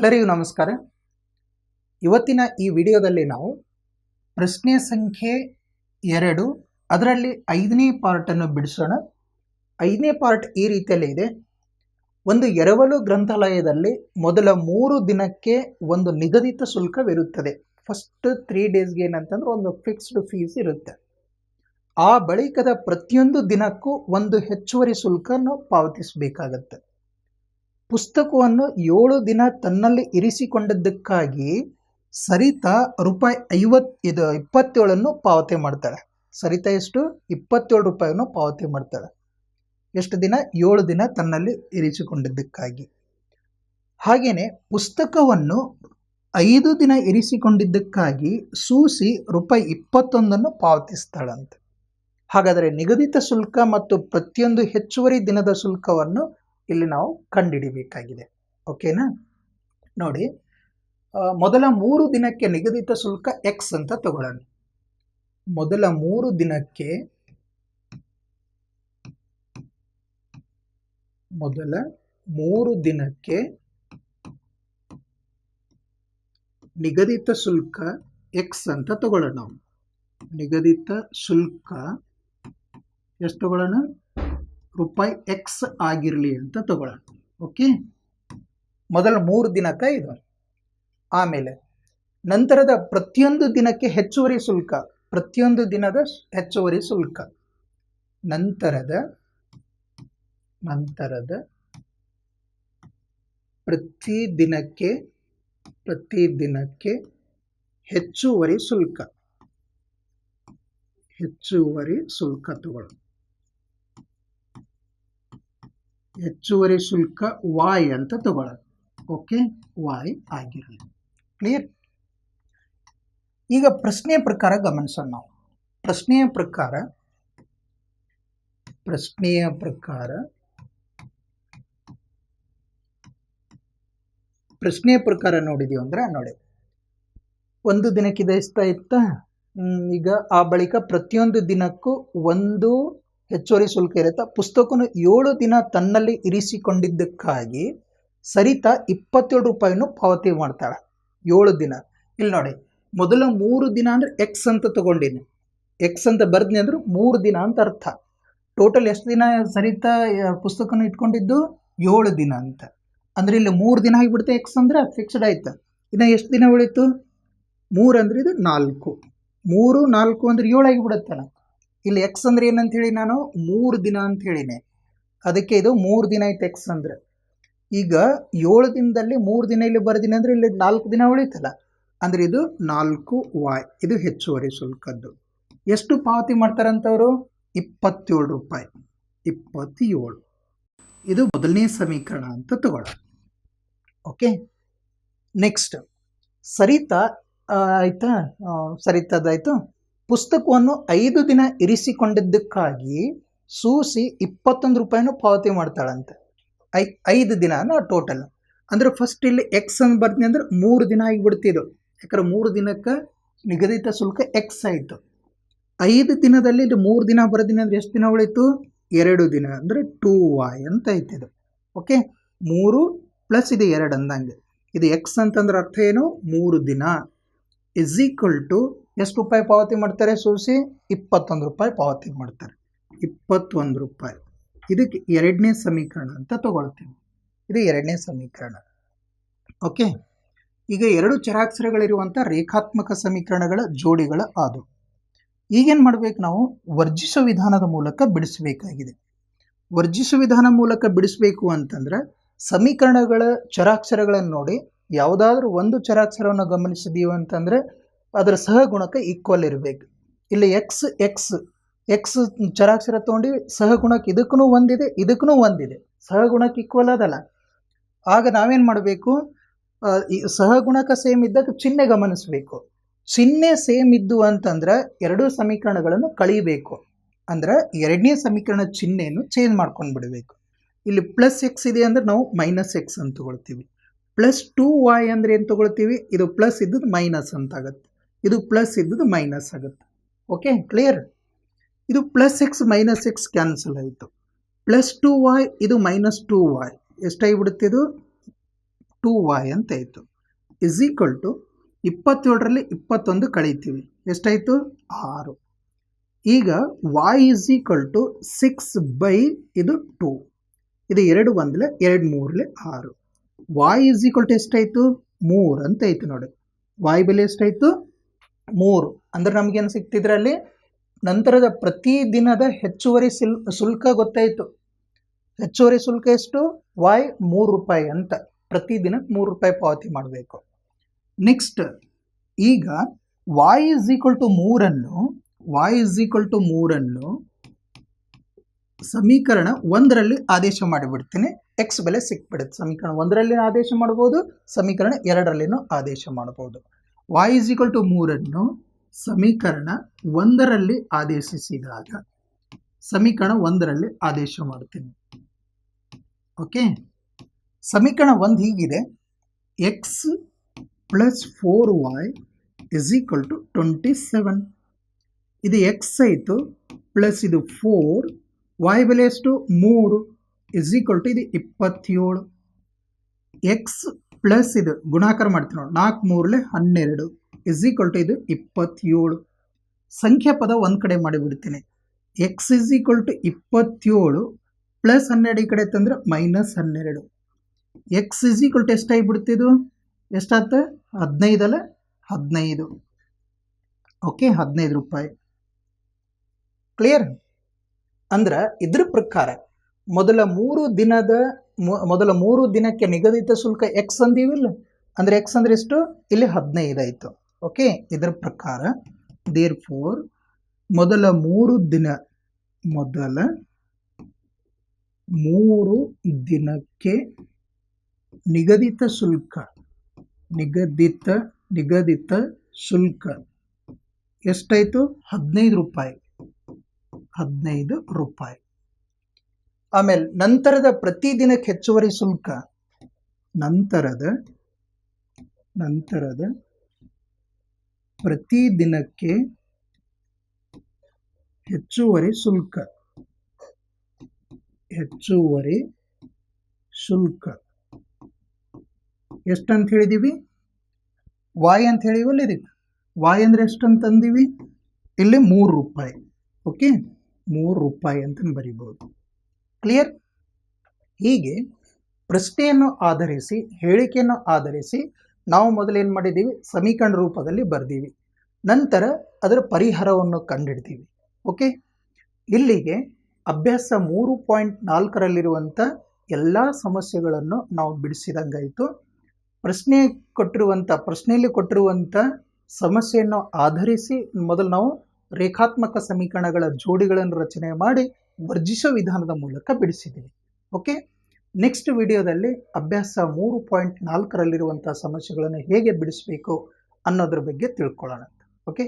ಎಲ್ಲರಿಗೂ ನಮಸ್ಕಾರ. ಇವತ್ತಿನ ಈ ವಿಡಿಯೋದಲ್ಲಿ ನಾವು ಪ್ರಶ್ನೆ ಸಂಖ್ಯೆ ಎರಡು, ಅದರಲ್ಲಿ ಐದನೇ ಪಾರ್ಟನ್ನು ಬಿಡಿಸೋಣ. ಐದನೇ ಪಾರ್ಟ್ ಈ ರೀತಿಯಲ್ಲಿ ಇದೆ. ಒಂದು ಎರವಲು ಗ್ರಂಥಾಲಯದಲ್ಲಿ ಮೊದಲ ಮೂರು ದಿನಕ್ಕೆ ಒಂದು ನಿಗದಿತ ಶುಲ್ಕವಿರುತ್ತದೆ. ಫಸ್ಟ್ ತ್ರೀ ಡೇಸ್ಗೆ ಏನಂತಂದ್ರೆ ಒಂದು ಫಿಕ್ಸ್ಡ್ ಫೀಸ್ ಇರುತ್ತೆ. ಆ ಬಳಿಕದ ಪ್ರತಿಯೊಂದು ದಿನಕ್ಕೂ ಒಂದು ಹೆಚ್ಚುವರಿ ಶುಲ್ಕವನ್ನು ಪಾವತಿಸಬೇಕಾಗತ್ತೆ. ಪುಸ್ತಕವನ್ನು ಏಳು ದಿನ ತನ್ನಲ್ಲಿ ಇರಿಸಿಕೊಂಡದ್ದಕ್ಕಾಗಿ ಸರಿತಾ ರೂಪಾಯಿ ಐವತ್, ಇದು ಇಪ್ಪತ್ತೇಳನ್ನು ಪಾವತಿ ಮಾಡ್ತಾಳೆ. ಸರಿತಾ ಎಷ್ಟು? ಇಪ್ಪತ್ತೇಳು ರೂಪಾಯಿಯನ್ನು ಪಾವತಿ ಮಾಡ್ತಾಳೆ. ಎಷ್ಟು ದಿನ? ಏಳು ದಿನ ತನ್ನಲ್ಲಿ ಇರಿಸಿಕೊಂಡಿದ್ದಕ್ಕಾಗಿ. ಹಾಗೆಯೇ ಪುಸ್ತಕವನ್ನು ಐದು ದಿನ ಇರಿಸಿಕೊಂಡಿದ್ದಕ್ಕಾಗಿ ಸೂಸಿ ರೂಪಾಯಿ ಇಪ್ಪತ್ತೊಂದನ್ನು ಪಾವತಿಸ್ತಾಳಂತೆ. ಹಾಗಾದರೆ ನಿಗದಿತ ಶುಲ್ಕ ಮತ್ತು ಪ್ರತಿಯೊಂದು ಹೆಚ್ಚುವರಿ ದಿನದ ಶುಲ್ಕವನ್ನು ಇಲ್ಲಿ ನಾವು ಕಂಡುಹಿಡಿಬೇಕಾಗಿದೆ ಓಕೆನಾ ನೋಡಿ ಮೊದಲ ಮೂರು ದಿನಕ್ಕೆ ನಿಗದಿತ ಶುಲ್ಕ ಎಕ್ಸ್ ಅಂತ ತಗೊಳ್ಳೋಣ. ಮೊದಲ ಮೂರು ದಿನಕ್ಕೆ ಮೊದಲ ಮೂರು ದಿನಕ್ಕೆ ನಿಗದಿತ ಶುಲ್ಕ ಎಕ್ಸ್ ಅಂತ ತಗೊಳ್ಳೋಣ ನಾವು. ನಿಗದಿತ ಶುಲ್ಕ ಎಷ್ಟು ತಗೊಳ್ಳೋಣ? ರೂಪಾಯಿ ಎಕ್ಸ್ ಆಗಿರಲಿ ಅಂತ ತಗೊಳ್ಳೋಣ ಓಕೆ ಮೊದಲ ಮೂರು ದಿನಕ್ಕೆ ಇದು. ಆಮೇಲೆ ನಂತರದ ಪ್ರತಿಯೊಂದು ದಿನಕ್ಕೆ ಹೆಚ್ಚುವರಿ ಶುಲ್ಕ. ಪ್ರತಿಯೊಂದು ದಿನದ ಹೆಚ್ಚುವರಿ ಶುಲ್ಕ. ನಂತರದ ನಂತರದ ಪ್ರತಿ ದಿನಕ್ಕೆ ಪ್ರತಿ ದಿನಕ್ಕೆ ಹೆಚ್ಚುವರಿ ಶುಲ್ಕ. ಹೆಚ್ಚುವರಿ ಶುಲ್ಕ ತಗೊಳ್ಳೋಣ ಹೆಚ್ಚುವರಿ ಶುಲ್ಕ ವಾಯ್ ಅಂತ ತಗೊಳ್ಳೋದು. ಓಕೆ ವಾಯ್ ಆಗಿರಲಿ. ಕ್ಲಿಯರ್ ಈಗ ಪ್ರಶ್ನೆಯ ಪ್ರಕಾರ ಗಮನಿಸೋಣ ನಾವು. ಪ್ರಶ್ನೆಯ ಪ್ರಕಾರ ಪ್ರಶ್ನೆಯ ಪ್ರಕಾರ ಪ್ರಶ್ನೆಯ ಪ್ರಕಾರ ನೋಡಿದೀವಿ ಅಂದ್ರೆ ನೋಡಿ. ಒಂದು ದಿನಕ್ಕೆ ಇಷ್ಟ ಇತ್ತ ಈಗ ಆ ಬಳಿಕ ಪ್ರತಿಯೊಂದು ದಿನಕ್ಕೂ ಒಂದು ಹೆಚ್ಚುವರಿ ಶುಲ್ಕ ಇರುತ್ತೆ. ಪುಸ್ತಕವನ್ನು ಏಳು ದಿನ ತನ್ನಲ್ಲಿ ಇರಿಸಿಕೊಂಡಿದ್ದಕ್ಕಾಗಿ ಸರಿತಾ ಇಪ್ಪತ್ತೇಳು ರೂಪಾಯಿನೂ ಪಾವತಿ ಮಾಡ್ತಾಳೆ. ಏಳು ದಿನ. ಇಲ್ಲಿ ನೋಡಿ, ಮೊದಲ ಮೂರು ದಿನ ಅಂದ್ರೆ ಎಕ್ಸ್ ಅಂತ ತಗೊಂಡಿನಿ ಎಕ್ಸ್ ಅಂತ ಬರ್ದ್ನಿ ಅಂದ್ರೆ ಮೂರು ದಿನ ಅಂತ ಅರ್ಥ. ಟೋಟಲ್ ಎಷ್ಟು ದಿನ ಸರಿತಾ ಪುಸ್ತಕನ ಇಟ್ಕೊಂಡಿದ್ದು? ಏಳು ದಿನ ಅಂತ. ಅಂದರೆ ಇಲ್ಲಿ ಮೂರು ದಿನ ಆಗಿಬಿಡುತ್ತೆ ಎಕ್ಸ್ ಅಂದ್ರೆ ಫಿಕ್ಸ್ಡ್ ಆಯ್ತು. ಇನ್ನು ಎಷ್ಟು ದಿನ ಉಳಿತು? ಮೂರು ಅಂದ್ರೆ ಇದು ನಾಲ್ಕು. ಮೂರು, ನಾಲ್ಕು ಅಂದರೆ ಏಳು ಆಗಿಬಿಡುತ್ತಲ್ಲ. ಇಲ್ಲಿ ಎಕ್ಸ್ ಅಂದ್ರೆ ಏನಂತ ಹೇಳಿ ನಾನು? ಮೂರು ದಿನ ಅಂತ ಹೇಳಿನಿ ಅದಕ್ಕೆ ಇದು ಮೂರು ದಿನ ಆಯ್ತು ಎಕ್ಸ್ ಅಂದ್ರೆ. ಈಗ ಏಳು ದಿನದಲ್ಲಿ ಮೂರು ದಿನ ಇಲ್ಲಿ ಬರ್ದಿನಿ ಅಂದ್ರೆ ಇಲ್ಲಿ ನಾಲ್ಕು ದಿನ ಉಳಿತಲ್ಲ. ಅಂದ್ರೆ ಇದು ನಾಲ್ಕು ವಾಯ್ ಇದು ಹೆಚ್ಚುವರಿ ಶುಲ್ಕದ್ದು. ಎಷ್ಟು ಪಾವತಿ ಮಾಡ್ತಾರಂತವರು? ಇಪ್ಪತ್ತೇಳು ರೂಪಾಯಿ. ಇಪ್ಪತ್ತೇಳು. ಇದು ಮೊದಲನೇ ಸಮೀಕರಣ ಅಂತ ತಗೊಳ್ಳ ಓಕೆ? ನೆಕ್ಸ್ಟ್ ಸರಿತಾ ಆಯಿತಾ? ಸರಿತಾದಾಯ್ತು ಪುಸ್ತಕವನ್ನು ಐದು ದಿನ ಇರಿಸಿಕೊಂಡಿದ್ದಕ್ಕಾಗಿ ಸೂಸಿ ಇಪ್ಪತ್ತೊಂದು ರೂಪಾಯಿನೂ ಪಾವತಿ ಮಾಡ್ತಾಳಂತೆ. ಐ, ಐದು ದಿನ ಟೋಟಲ್ ಅಂದ್ರೆ ಫಸ್ಟ್ ಇಲ್ಲಿ ಎಕ್ಸ್ ಅಂತ ಬರ್ತೀನಿ ಅಂದ್ರೆ ಮೂರು ದಿನ ಆಗಿಬಿಡ್ತಿದ್ದು ಯಾಕಂದ್ರೆ ಮೂರು ದಿನಕ್ಕೆ ನಿಗದಿತ ಶುಲ್ಕ ಎಕ್ಸ್ ಆಯಿತು. ಐದು ದಿನದಲ್ಲಿ ಇದು ಮೂರು ದಿನ ಬರೋದಿನ ಅಂದರೆ ಎಷ್ಟು ದಿನ ಉಳಿತು? ಎರಡು ದಿನ ಅಂದರೆ ಟೂ ವಾಯ್ ಅಂತ ಐತಿದು ಓಕೆ ಮೂರು ಪ್ಲಸ್ ಇದು ಎರಡು ಅಂದಂಗೆ. ಇದು ಎಕ್ಸ್ ಅಂತಂದ್ರೆ ಅರ್ಥ ಏನು? ಮೂರು ದಿನ. ಇಸ್ ಈಕ್ವಲ್ ಟು ಎಷ್ಟು ರೂಪಾಯಿ ಪಾವತಿ ಮಾಡ್ತಾರೆ ಸೂಸಿ? ಇಪ್ಪತ್ತೊಂದು ರೂಪಾಯಿ ಪಾವತಿ ಮಾಡ್ತಾರೆ. ಇಪ್ಪತ್ತೊಂದು ರೂಪಾಯಿ. ಇದಕ್ಕೆ ಎರಡನೇ ಸಮೀಕರಣ ಅಂತ ತಗೊಳ್ತೀವಿ. ಇದು ಎರಡನೇ ಸಮೀಕರಣ. ಓಕೆ? ಈಗ ಎರಡು ಚರಾಕ್ಷರಗಳಿರುವಂಥ ರೇಖಾತ್ಮಕ ಸಮೀಕರಣಗಳ ಜೋಡಿಗಳ ಆದು ಈಗೇನು ಮಾಡಬೇಕು ನಾವು? ವರ್ಜಿಸೋ ವಿಧಾನದ ಮೂಲಕ ಬಿಡಿಸಬೇಕಾಗಿದೆ. ವರ್ಜಿಸೋ ವಿಧಾನ ಮೂಲಕ ಬಿಡಿಸಬೇಕು ಅಂತಂದ್ರೆ ಸಮೀಕರಣಗಳ ಚರಾಕ್ಷರಗಳನ್ನು ನೋಡಿ, ಯಾವುದಾದ್ರೂ ಒಂದು ಚರಾಕ್ಷರವನ್ನು ಗಮನಿಸಿದೀವಿ ಅಂತಂದರೆ ಅದರ ಸಹಗುಣಕ್ಕೆ ಈಕ್ವಲ್ ಇರಬೇಕು. ಇಲ್ಲಿ ಎಕ್ಸ್ ಎಕ್ಸ್ ಎಕ್ಸ್ ಚರಾಕ್ಷರ ತೊಗೊಂಡು ಸಹಗುಣಕ್ಕೆ ಇದಕ್ಕೂ ಒಂದಿದೆ ಇದಕ್ಕೂ ಒಂದಿದೆ. ಸಹಗುಣಕ್ಕೆ ಈಕ್ವಲ್ ಅದಲ್ಲ. ಆಗ ನಾವೇನು ಮಾಡಬೇಕು? ಈ ಸಹಗುಣಕ ಸೇಮ್ ಇದ್ದಾಗ ಚಿಹ್ನೆ ಗಮನಿಸಬೇಕು. ಚಿಹ್ನೆ ಸೇಮ್ ಇದ್ದು ಅಂತಂದ್ರೆ ಎರಡೂ ಸಮೀಕರಣಗಳನ್ನು ಕಳಿಬೇಕು. ಅಂದ್ರೆ ಎರಡನೇ ಸಮೀಕರಣ ಚಿಹ್ನೆಯನ್ನು ಚೇಂಜ್ ಮಾಡ್ಕೊಂಡು ಬಿಡಬೇಕು. ಇಲ್ಲಿ ಪ್ಲಸ್ ಎಕ್ಸ್ ಇದೆ ಅಂದ್ರೆ ನಾವು ಮೈನಸ್ ಎಕ್ಸ್ ಅಂತ ತಗೊಳ್ತೀವಿ. ಪ್ಲಸ್ ಟೂ ವಾಯ್ ಅಂದ್ರೆ ಏನು ತಗೊಳ್ತೀವಿ? ಇದು ಪ್ಲಸ್ ಇದ್ದದ್ದು ಮೈನಸ್ ಅಂತ ಆಗುತ್ತೆ. ಇದು ಪ್ಲಸ್ ಇದ್ದದ್ದು ಮೈನಸ್ ಆಗುತ್ತೆ. ಓಕೆ ಕ್ಲಿಯರ್ ಇದು plus X minus X cancel ಆಯಿತು. ಪ್ಲಸ್ ಟು ವಾಯ್ ಇದು ಮೈನಸ್ ಟು ವಾಯ್ ಎಷ್ಟಾಗಿಬಿಡುತ್ತೆ ಇದು? ಟೂ ವೈ ಅಂತ ಆಯಿತು. ಇಸ್ ಈಕ್ವಲ್ ಟು ಇಪ್ಪತ್ತೇಳರಲ್ಲಿ ಇಪ್ಪತ್ತೊಂದು ಕಳೀತೀವಿ. ಎಷ್ಟಾಯಿತು? ಆರು. ಈಗ Y is equal to six by ಇದು ಟೂ ಇದು ಎರಡು ಒಂದಲೆ, ಎರಡು ಮೂರಲೆ ಆರು. ವಾಯ್ ಇಸ್ ಈಕ್ವಲ್ ಟು ಎಷ್ಟಾಯಿತು? ಮೂರು ಅಂತ ಆಯಿತು ನೋಡಿ. ವಾಯ್ ಬೆಲೆ ಎಷ್ಟಾಯಿತು? ಮೂರು. ಅಂದ್ರೆ ನಮಗೇನು ಸಿಕ್ತಿದ್ರಲ್ಲಿ ನಂತರದ ಪ್ರತಿ ದಿನದ ಹೆಚ್ಚುವರಿ ಸಿಲ್, ಶುಲ್ಕ ಗೊತ್ತಾಯಿತು. ಹೆಚ್ಚುವರಿ ಶುಲ್ಕ ಎಷ್ಟು? ವಾಯ್ ಮೂರು ರೂಪಾಯಿ ಅಂತ. ಪ್ರತಿ ದಿನಕ್ಕೆ ಮೂರು ರೂಪಾಯಿ ಪಾವತಿ ಮಾಡಬೇಕು. ನೆಕ್ಸ್ಟ್ ಈಗ ವಾಯ್ ಇಸ್ ಈಕ್ವಲ್ ಟು ಮೂರನ್ನು, ವಾಯ್ ಇಸ್ ಈಕ್ವಲ್ ಟು ಮೂರನ್ನು ಸಮೀಕರಣ ಒಂದರಲ್ಲಿ ಆದೇಶ ಮಾಡಿಬಿಡ್ತೀನಿ. ಎಕ್ಸ್ ಬೆಲೆ ಸಿಕ್ಬಿಡುತ್ತೆ. ಸಮೀಕರಣ ಒಂದರಲ್ಲಿ ಆದೇಶ ಮಾಡ್ಬೋದು, ಸಮೀಕರಣ ಎರಡರಲ್ಲಿನೂ ಆದೇಶ ಮಾಡ್ಬೋದು. ವಾಯ್ ಇಸ್ ಈಕ್ವಲ್ ಟು ಮೂರನ್ನು ಸಮೀಕರಣ ಒಂದರಲ್ಲಿ ಆದೇಶಿಸಿದಾಗ ಸಮೀಕರಣ ಒಂದರಲ್ಲಿ ಆದೇಶ ಮಾಡ್ತೀನಿ ಓಕೆ ಸಮೀಕರಣ ಒಂದು ಹೀಗಿದೆ. X plus four Y is equal to twenty seven ಇದು ಎಕ್ಸ್ ಆಯಿತು ಪ್ಲಸ್ ಇದು ಫೋರ್ ವಾಯ್ ಬೆಲೆ ಎಷ್ಟು? ಮೂರು ಇಸ್ ಈಕ್ವಲ್ ಟು ಇದು ಇಪ್ಪತ್ತೇಳು. ಎಕ್ಸ್ ಪ್ಲಸ್ ಇದು ಗುಣಾಕಾರ ಮಾಡ್ತೀವಿ ನೋಡಿ. ನಾಲ್ಕು ಮೂರಲೆ ಹನ್ನೆರಡು. ಇಸ್ ಈಕ್ವಲ್ ಟು ಇದು ಇಪ್ಪತ್ತೇಳು. ಸಂಖ್ಯಾ ಪದ ಒಂದು ಕಡೆ ಮಾಡಿಬಿಡ್ತೀನಿ. ಎಕ್ಸ್ ಇಸ್ ಈಕ್ವಲ್ ಟು ಇಪ್ಪತ್ತೇಳು ಪ್ಲಸ್ ಹನ್ನೆರಡು ಈ ಕಡೆ ತಂದ್ರೆ ಮೈನಸ್ ಹನ್ನೆರಡು. ಎಕ್ಸ್ ಇಸ್ ಈಕ್ವಲ್ ಟು ಎಷ್ಟಾಗಿಬಿಡ್ತಿದ್ದು ಎಷ್ಟಾಗ್ತದೆ ಹದಿನೈದಲ್ಲ ಹದಿನೈದು ಓಕೆ ಹದಿನೈದು. ರೂಪಾಯಿ. ಕ್ಲಿಯರ್ ಅಂದ್ರೆ ಇದ್ರ ಪ್ರಕಾರ ಮೊದಲ ಮೂರು ದಿನದ ಮೊದಲ ಮೂರು ದಿನಕ್ಕೆ ನಿಗದಿತ ಶುಲ್ಕ ಎಕ್ಸ್ ಅಂದೀವಿಲ್ಲ ಅಂದರೆ ಎಕ್ಸ್ ಅಂದ್ರೆ ಎಷ್ಟು? ಇಲ್ಲಿ ಹದಿನೈದು ಆಯಿತು ಓಕೆ ಇದರ ಪ್ರಕಾರ ದೇರ್ ಫೋರ್ ಮೊದಲ ಮೂರು ದಿನ, ಮೊದಲ ಮೂರು ದಿನಕ್ಕೆ ನಿಗದಿತ ಶುಲ್ಕ, ನಿಗದಿತ ನಿಗದಿತ ಶುಲ್ಕ ಎಷ್ಟಾಯಿತು? ಹದಿನೈದು ರೂಪಾಯಿ. ಹದಿನೈದು ರೂಪಾಯಿ. ಆಮೇಲೆ ನಂತರದ ಪ್ರತಿ ದಿನಕ್ಕೆ ಹೆಚ್ಚುವರಿ ಶುಲ್ಕ? ನಂತರದ ನಂತರದ ಪ್ರತಿ ದಿನಕ್ಕೆ ಹೆಚ್ಚುವರಿ ಶುಲ್ಕ. ಹೆಚ್ಚುವರಿ ಶುಲ್ಕ. ಎಷ್ಟಂತ ಹೇಳಿದೀವಿ? ವಾಯ್ ಅಂತ ಹೇಳಿವಲ್ಲ ಇದಕ್ಕೆ. ವಾಯ್ ಅಂದ್ರೆ ಎಷ್ಟು ಅಂತ ಅಂದೀವಿ? ಇಲ್ಲಿ ಮೂರು ರೂಪಾಯಿ. ಓಕೆ? ಮೂರು ರೂಪಾಯಿ ಅಂತ ಬರಿಬೋದು. ಕ್ಲಿಯರ್ ಹೀಗೆ ಪ್ರಶ್ನೆಯನ್ನು ಆಧರಿಸಿ, ಹೇಳಿಕೆಯನ್ನು ಆಧರಿಸಿ ನಾವು ಮೊದಲೇನು ಮಾಡಿದ್ದೀವಿ? ಸಮೀಕರಣ ರೂಪದಲ್ಲಿ ಬರ್ದೀವಿ. ನಂತರ ಅದರ ಪರಿಹಾರವನ್ನು ಕಂಡಿಡ್ತೀವಿ ಓಕೆ ಇಲ್ಲಿಗೆ ಅಭ್ಯಾಸ ಮೂರು ಪಾಯಿಂಟ್ ನಾಲ್ಕರಲ್ಲಿರುವಂಥ ಎಲ್ಲ ಸಮಸ್ಯೆಗಳನ್ನು ನಾವು ಬಿಡಿಸಿದಂಗಾಯಿತು. ಪ್ರಶ್ನೆ ಕೊಟ್ಟಿರುವಂಥ ಪ್ರಶ್ನೆಯಲ್ಲಿ ಕೊಟ್ಟಿರುವಂಥ ಸಮಸ್ಯೆಯನ್ನು ಆಧರಿಸಿ ಮೊದಲು ನಾವು ರೇಖಾತ್ಮಕ ಸಮೀಕರಣಗಳ ಜೋಡಿಗಳನ್ನು ರಚನೆ ಮಾಡಿ ವರ್ಜಿಸೋ ವಿಧಾನದ ಮೂಲಕ ಬಿಡಿಸಿದ್ದೀವಿ. ಓಕೆ ನೆಕ್ಸ್ಟ್ ವಿಡಿಯೋದಲ್ಲಿ ಅಭ್ಯಾಸ ಮೂರು ಪಾಯಿಂಟ್ ನಾಲ್ಕರಲ್ಲಿರುವಂಥ ಸಮಸ್ಯೆಗಳನ್ನು ಹೇಗೆ ಬಿಡಿಸಬೇಕು ಅನ್ನೋದ್ರ ಬಗ್ಗೆ ತಿಳ್ಕೊಳ್ಳೋಣ ಓಕೆ